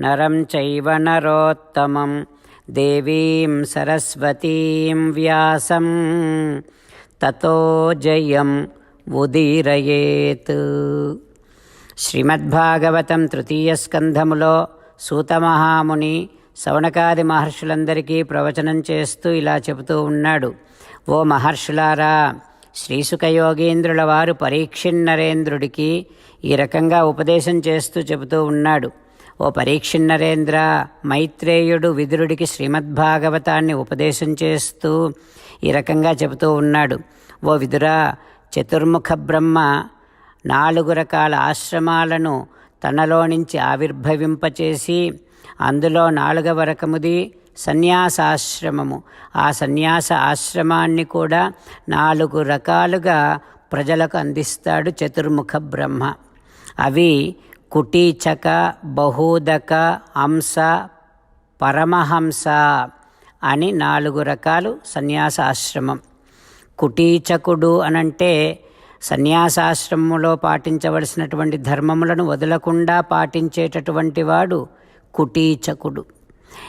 నరం చైవ నరోత్తమం దేవీం సరస్వతీం వ్యాసం తతో జయం ఉదీరయేత్ శ్రీమద్భాగవతం తృతీయ స్కంధములో సూతమహాముని శవణకాది మహర్షులందరికీ ప్రవచనం చేస్తూ ఇలా చెబుతూ ఉన్నాడు. ఓ మహర్షులారా శ్రీసుఖయోగీంద్రుల వారు పరీక్షిన్నరేంద్రుడికి ఈ రకంగా ఉపదేశం చేస్తూ చెబుతూ ఉన్నాడు. ఓ పరీక్షిన్నరేంద్ర మైత్రేయుడు విదురుడికి శ్రీమద్భాగవతాన్ని ఉపదేశం చేస్తూ ఈ రకంగా చెబుతూ ఉన్నాడు. ఓ విదురా చతుర్ముఖ బ్రహ్మ నాలుగు రకాల ఆశ్రమాలను తనలో నుంచి ఆవిర్భవింపచేసి అందులో నాలుగవ రకముది సన్యాసాశ్రమము. ఆ సన్యాస ఆశ్రమాన్ని కూడా నాలుగు రకాలుగా ప్రజలకు అందిస్తాడు చతుర్ముఖ బ్రహ్మ. అవి కుటీచక బహూదక హంస పరమహంస అని నాలుగు రకాలు సన్యాసాశ్రమం. కుటీచకుడు అనంటే సన్యాసాశ్రమంలో పాటించవలసినటువంటి ధర్మములను వదలకుండా పాటించేటటువంటి వాడు కుటీచకుడు.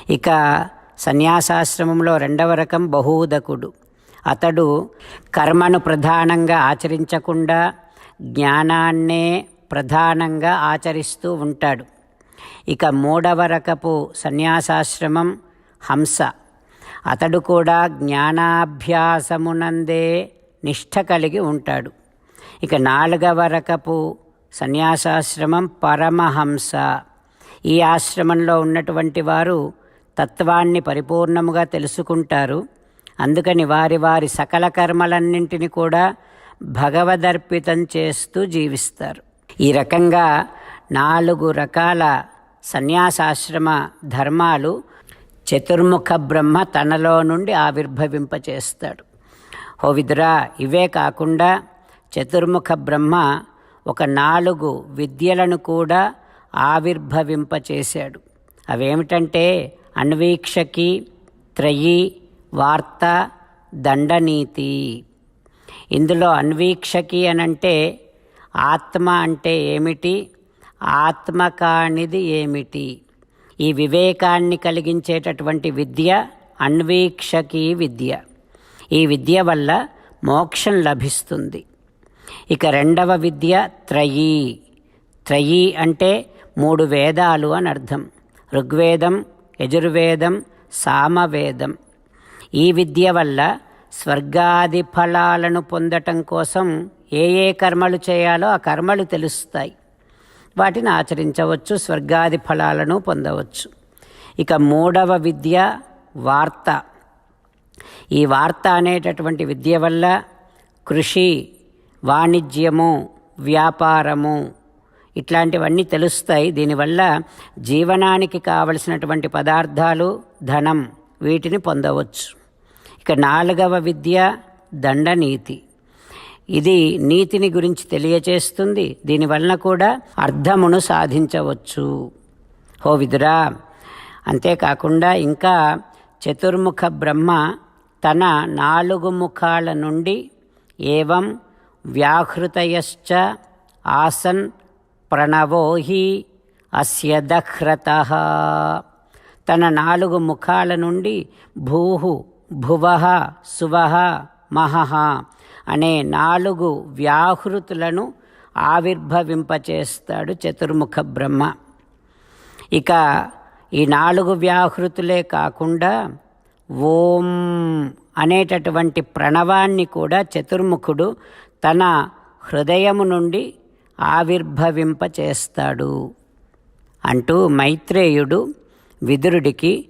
ఇక సన్యాసాశ్రమంలో రెండవ రకం బహూదకుడు. అతడు కర్మను ప్రధానంగా ఆచరించకుండా జ్ఞానాన్నే ప్రధానంగా ఆచరిస్తూ ఉంటాడు. ఇక మూడవ రకపు సన్యాసాశ్రమం హంస. అతడు కూడా జ్ఞానాభ్యాసమునందే నిష్ఠ కలిగి ఉంటాడు. ఇక నాలుగవ రకపు సన్యాసాశ్రమం పరమహంస. ఈ ఆశ్రమంలో ఉన్నటువంటి వారు తత్వాన్ని పరిపూర్ణముగా తెలుసుకుంటారు. అందుకని వారి వారి సకల కర్మలన్నింటినీ కూడా భగవదర్పితం చేస్తూ జీవిస్తారు. ఈ రకంగా నాలుగు రకాల సన్యాసాశ్రమ ధర్మాలు చతుర్ముఖ బ్రహ్మ తనలో నుండి ఆవిర్భవింపచేస్తాడు. ఓ విదురా ఇవే కాకుండా చతుర్ముఖ బ్రహ్మ ఒక నాలుగు విద్యలను కూడా ఆవిర్భవింపచేశాడు. అవేమిటంటే అన్వీక్షకి త్రయి వార్త దండనీతి. ఇందులో అన్వీక్షకి అనంటే ఆత్మ అంటే ఏమిటి? ఆత్మ కానిది ఏమిటి? ఈ వివేకాన్ని కలిగించేటటువంటి విద్య అన్వీక్షకి విద్య. ఈ విద్య వల్ల మోక్షం లభిస్తుంది. ఇక రెండవ విద్య త్రయీ. త్రయీ అంటే మూడు వేదాలు అని అర్థం ఋగ్వేదం యజుర్వేదం సామవేదం. ఈ విద్య వల్ల స్వర్గాది ఫలాలను పొందటం కోసం ఏ ఏ కర్మలు చేయాలో ఆ కర్మలు తెలుస్తాయి. వాటిని ఆచరించవచ్చు స్వర్గాది ఫలాలను పొందవచ్చు. ఇక మూడవ విద్య వార్త. ఈ వార్త అనేటటువంటి విద్య వల్ల కృషి వాణిజ్యము వ్యాపారము ఇట్లాంటివన్నీ తెలుస్తాయి. దీనివల్ల జీవనానికి కావలసినటువంటి పదార్థాలు ధనం వీటిని పొందవచ్చు. ఇక నాలుగవ విద్య దండనీతి. ఇది నీతిని గురించి తెలియచేస్తుంది. దీనివలన కూడా అర్థమును సాధించవచ్చు. హో విదురా అంతేకాకుండా ఇంకా చతుర్ముఖ బ్రహ్మ తన నాలుగు ముఖాల నుండి ఏవం వ్యాహృతయశ్చ ఆసన్ ప్రణవోహి అస్య దహ్రత. తన నాలుగు ముఖాల నుండి భూహు భువః సువః మహహ అనే నాలుగు వ్యాహృతులను ఆవిర్భవింపచేస్తాడు చతుర్ముఖ బ్రహ్మ. ఇక ఈ నాలుగు వ్యాహృతులే కాకుండా ఓం అనేటటువంటి ప్రణవాన్ని కూడా చతుర్ముఖుడు తన హృదయము నుండి ఆవిర్భవింప చేస్తాడు అంటూ మైత్రేయుడు విదురుడికి